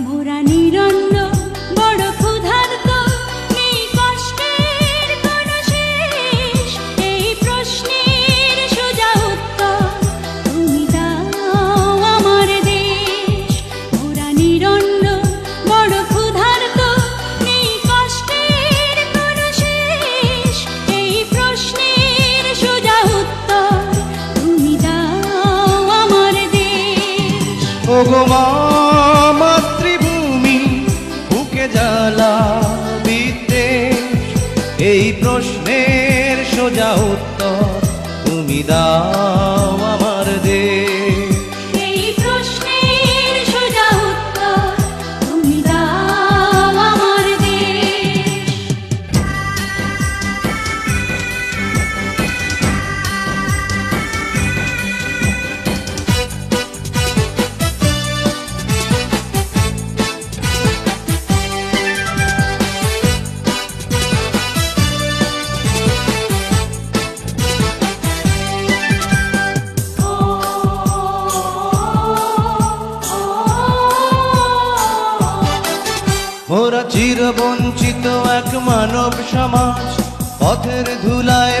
মোরা নিরন্ন, বড় ক্ষুধার্ত নেই এই প্রশ্নের সোজা উত্তর আমার দেশ। মোরা বড় ক্ষুধার্ত নেই এই প্রশ্নের সোজা উত্তর আমার দেশ। এই প্রশ্নের সোজা উত্তর তুমি দাও। ওরা চিরবঞ্চিত এক মানব সমাজ। পথের ধুলায়